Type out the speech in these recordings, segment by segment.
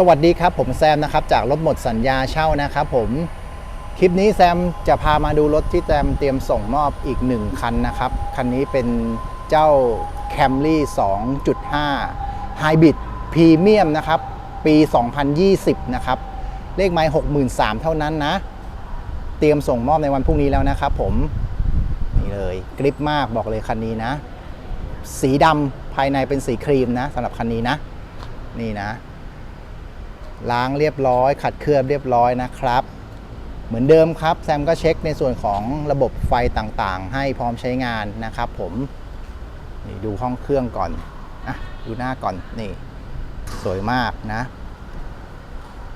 สวัสดีครับผมแซมนะครับจากรถหมดสัญญาเช่านะครับผมคลิปนี้แซมจะพามาดูรถที่แซมเตรียมส่งมอบอีก 1 คันนะครับ คันนี้เป็นเจ้า Camry 2.5 Hybrid Premium นะครับ ปี 2020 นะครับ เลขไมล์63,000 เท่านั้นนะ เตรียมส่งมอบในวันพรุ่งนี้แล้วนะครับผม นี่เลยกริปมากบอกเลยคันนี้นะ สีดำภายในเป็นสีครีมนะสำหรับคันนี้นะ นี่นะ ล้างเรียบร้อย ขัดเคลือบเรียบร้อยนะครับ เหมือนเดิมครับแซมก็เช็คในส่วนของระบบไฟต่างๆ ให้พร้อมใช้งานนะครับผมนี่ดูห้องเครื่องก่อนอะดูหน้าก่อนนี่ สวยมากนะ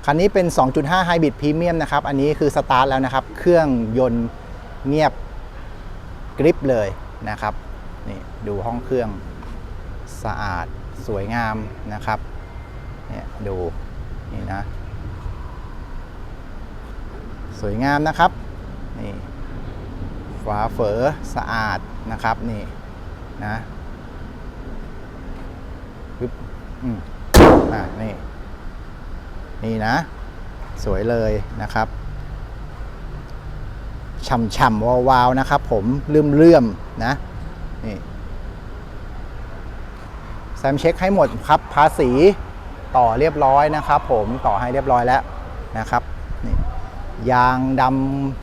คันนี้เป็น 2.5 Hybrid Premium นะครับ อันนี้คือสตาร์ทแล้วนะครับ เครื่องยนต์เงียบกริปเลยนะครับ นี่ดูห้องเครื่องสะอาดสวยงามนะครับ เนี่ยดู นี่นะ สวยงามนะครับ นี่ฝาเฝอสะอาดนะครับนี่นะปึ๊บอืมอะนี่ นี่นะ สวยเลยนะครับฉ่ำๆวาวๆนะครับผมเลื่อมๆนะนี่แซมเช็คให้หมดครับภาษี ต่อเรียบร้อยนะครับ ผมต่อให้เรียบร้อยแล้วนะครับนี่ยางด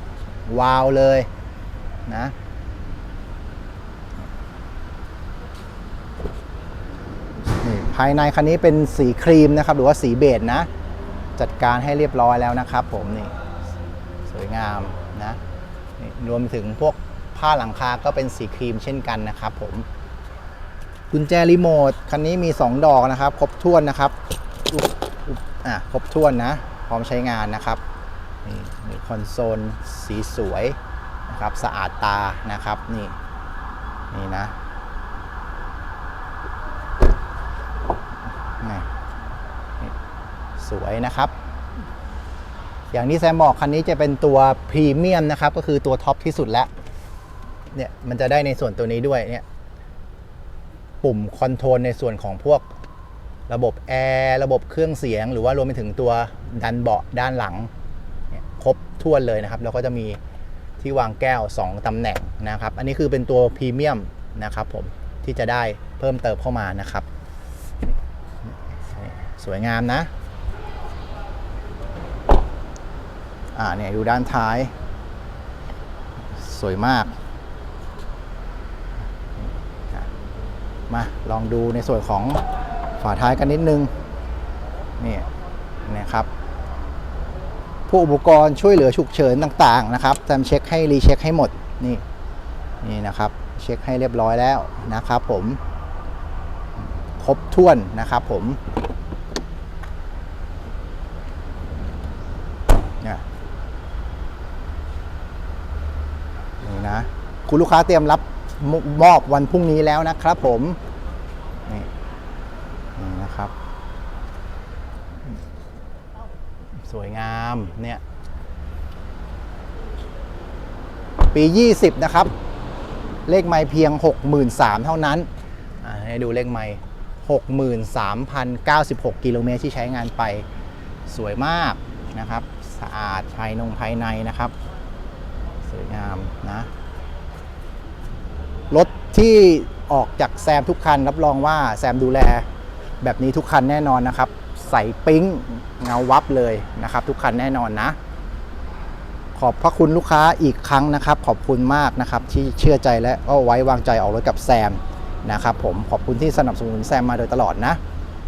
ำวาวเลยนะนี่ภายในคันนี้เป็นสีครีมนะครับ หรือว่าสีเบจนะ จัดการให้เรียบร้อยแล้วนะครับ ผมนี่สวยงามนะนี่รวมถึงพวกผ้าหลังคาก็เป็นสีครีมเช่นกันนะครับ ผมกุญแจรีโมทคันนี้มี 2 ดอกนะครับ ครบถ้วนนะครับ อุบอุบอะครบถ้วนนะ พร้อมใช้งานนะครับนี่มีคอนโซลสีสวยนะครับสะอาดตานะครับนี่นี่นะนี่นี่สวยนะครับ อย่างที่แซมบอกคันนี้จะเป็นตัวพรีเมียมนะครับ ก็คือตัวท็อปที่สุดแล้วเนี่ยมันจะได้ในส่วนตัวนี้ด้วยเนี่ยปุ่มคอนโทรลในส่วนของพวก ระบบแอร์ระบบเครื่องเสียง หรือว่ารวมไปถึงตัวดันเบาะด้านหลังครบถ้วนเลยนะครับ แล้วก็จะมีที่วางแก้ว 2ตำแหน่งนะครับ อันนี้คือเป็นตัวพรีเมียมนะครับผมที่จะได้เพิ่มเติมเข้ามานะครับ สวยงามนะ อ่าเนี่ยดูด้านท้าย สวยมาก มาลองดูในส่วนของ ฝาท้ายกันนิดนึงนี่นะครับผู้อุปกรณ์ช่วยเหลือฉุกเฉินต่างๆนะครับแซมเช็คให้รีเช็คให้หมดนี่นี่นะครับเช็คให้เรียบร้อยแล้วนะครับผมครบถ้วนนะครับผมเนี่ยนี่นะคุณลูกค้าเตรียมรับมอบวันพรุ่งนี้แล้วนะครับผม นะครับ สวยงามเนี่ยปี 20 นะครับ เลขไม่เพียง 63,000 เท่านั้นให้ดูเลขไม่63,096 กิโลเมตรที่ใช้งานไปสวยมากนะครับ สะอาดภายนงภายในนะครับ สวยงามนะ รถที่ออกจากแซมทุกคันรับรองว่าแซมดูแล แบบนี้ทุกคันแน่นอนนะครับ ใส่ปิ๊งเงาวับเลยนะครับ ทุกคันแน่นอนนะ ขอบพระคุณลูกค้าอีกครั้งนะครับ ขอบคุณมากนะครับ ที่เชื่อใจและก็ไว้วางใจออกรถกับแซมนะครับผมขอบคุณที่สนับสนุนแซมมาโดยตลอดนะ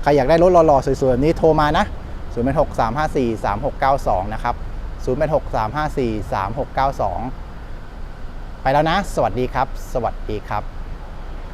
ใครอยากได้รถหล่อๆ สวยๆแบบนี้โทรมานะ0 6 3 5 4 3 6 9 2 นะครับ0 6 3 5 4 3 6 9 2 ไปแล้วนะ สวัสดีครับ สวัสดีครับ